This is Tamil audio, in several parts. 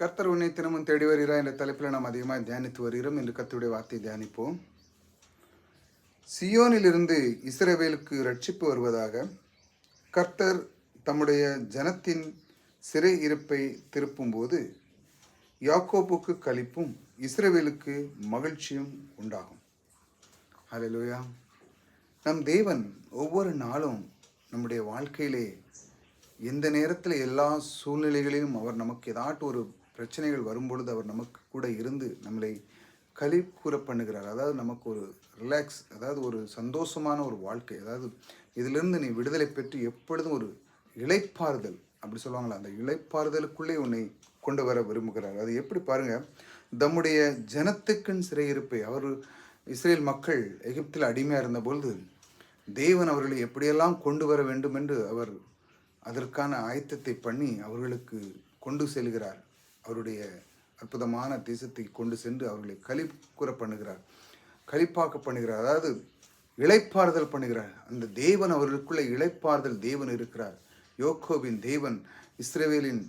கர்த்தர் உன்னை தினமும் தேடி வருகிறா என்ற தலைப்பில் நாம் அதிகமாக தியானித்து வருகிறோம். என்று கர்த்தருடைய வார்த்தையை தியானிப்போம். சியோனிலிருந்து இஸ்ரேவேலுக்கு ரட்சிப்பு வருவதாக கர்த்தர் தம்முடைய ஜனத்தின் சிறை இருப்பை திருப்பும்போது யாக்கோப்புக்கு களிப்பும் இஸ்ரேவேலுக்கு மகிழ்ச்சியும் உண்டாகும். ஹalleluya. நம் தேவன் ஒவ்வொரு நாளும் நம்முடைய வாழ்க்கையிலே எந்த நேரத்தில் எல்லா சூழ்நிலைகளிலும் அவர் நமக்கு ஏதாட்டு ஒரு பிரச்சனைகள் வரும்பொழுது அவர் நமக்கு கூட இருந்து நம்மளை களி கூற பண்ணுகிறார் அதாவது நமக்கு ஒரு ரிலாக்ஸ் அதாவது ஒரு சந்தோஷமான ஒரு வாழ்க்கை. அதாவது இதிலிருந்து நீ விடுதலை பெற்று எப்பொழுதும் ஒரு இழைப்பாறுதல் அப்படி சொல்லுவாங்களா அந்த இழைப்பாறுதலுக்குள்ளே உன்னை கொண்டு வர விரும்புகிறார். அது எப்படி பாருங்க தம்முடைய ஜனத்துக்குன்னு சிறையிருப்பை அவர் இஸ்ரேல் மக்கள் எகிப்தில் அடிமையாக இருந்தபொழுது தேவன் அவர்களை எப்படியெல்லாம் கொண்டு வர வேண்டும் என்று அவர் அதற்கான ஆயத்தத்தை பண்ணி அவர்களுக்கு கொண்டு செல்கிறார். அவருடைய அற்புதமான தேசத்தை கொண்டு சென்று அவர்களை களி கூற பண்ணுகிறார். களிப்பாக்க பண்ணுகிறார். அதாவது இழைப்பாறுதல் பண்ணுகிறார். அந்த தேவன் அவர்களுக்குள்ள இழைப்பாறுதல் தேவன் இருக்கிறார். யோகோவின் தேவன் இஸ்ரேவேலின்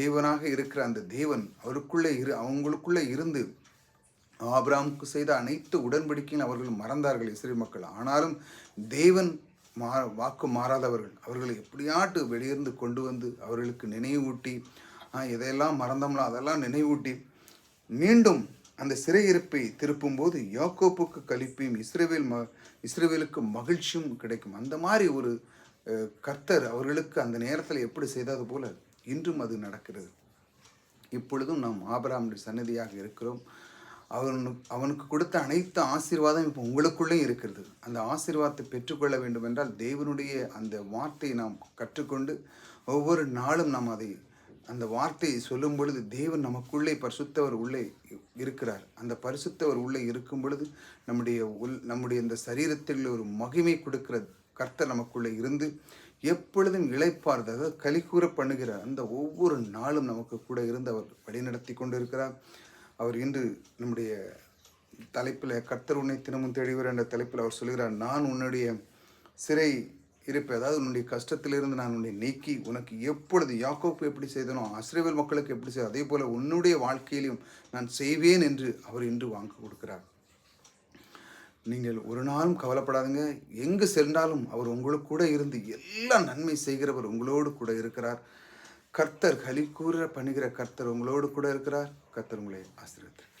தேவனாக இருக்கிற அந்த தேவன் அவருக்குள்ளே இரு அவங்களுக்குள்ளே இருந்து ஆபிராமுக்கு செய்த அனைத்து உடன்படிக்கையும் அவர்கள் மறந்தார்கள் இஸ்ரேல் மக்கள். ஆனாலும் தேவன் மா வாக்கு மாறாதவர்கள். அவர்களை எப்படியாட்டு வெளியிருந்து கொண்டு வந்து அவர்களுக்கு நினைவூட்டி ஆ, எதையெல்லாம் மறந்தோம்னா அதெல்லாம் நினைவூட்டி. மீண்டும் அந்த சிறையிருப்பை திருப்பும்போது யாக்கோப்புக்கு கழிப்பையும் இஸ்ரேவேல் ம இஸ்ரேவேலுக்கு மகிழ்ச்சியும் கிடைக்கும். அந்த மாதிரி ஒரு கர்த்தர் அவர்களுக்கு அந்த நேரத்தில் எப்படி செய்தது போல இன்றும் அது நடக்கிறது. இப்பொழுதும் நாம் ஆபராமுடைய சன்னதியாக இருக்கிறோம். அவன் அவனுக்கு கொடுத்த அனைத்து ஆசீர்வாதம் இப்போ உங்களுக்குள்ளேயும் இருக்கிறது. அந்த ஆசீர்வாதத்தை பெற்றுக்கொள்ள வேண்டும் என்றால் தேவனுடைய அந்த வார்த்தையை நாம் கற்றுக்கொண்டு ஒவ்வொரு நாளும் நாம் அதை அந்த வார்த்தையை சொல்லும் பொழுது தேவன் நமக்குள்ளே பரிசுத்தவர் உள்ளே இருக்கிறார். அந்த பரிசுத்தவர் உள்ளே இருக்கும் பொழுது நம்முடைய உள் நம்முடைய இந்த சரீரத்தில் ஒரு மகிமை கொடுக்கிற கர்த்தர் நமக்குள்ளே இருந்து எப்பொழுதும் இழைப்பார் அதாவது கலிகூற பண்ணுகிறார் அந்த ஒவ்வொரு நாளும் நமக்கு கூட இருந்து அவர் வழிநடத்தி கொண்டிருக்கிறார். அவர் இன்று நம்முடைய தலைப்பில் கர்த்தர் உன்னை தினமும் தெளிவர் என்ற தலைப்பில் அவர் சொல்கிறார் நான் உன்னுடைய சிறை இருப்பேன். அதாவது உன்னுடைய கஷ்டத்திலிருந்து நான் உன்னை நீக்கி உனக்கு எப்பொழுது யாக்கோப்பு எப்படி செய்தனோ ஆசிரியர் மக்களுக்கு எப்படி செய்த அதே போல உன்னுடைய வாழ்க்கையிலும் நான் செய்வேன் என்று அவர் இன்று வாங்க கொடுக்கிறார். நீங்கள் ஒரு நாளும் கவலைப்படாதுங்க. எங்கு சென்றாலும் அவர் உங்களுக்கு கூட இருந்து எல்லா நன்மை செய்கிறவர் உங்களோடு கூட இருக்கிறார். கர்த்தர் களி கூற பண்ணுகிற கர்த்தர் உங்களோடு கூட இருக்கிறார். கர்த்தர் உங்களை ஆசீர்வதித்தார்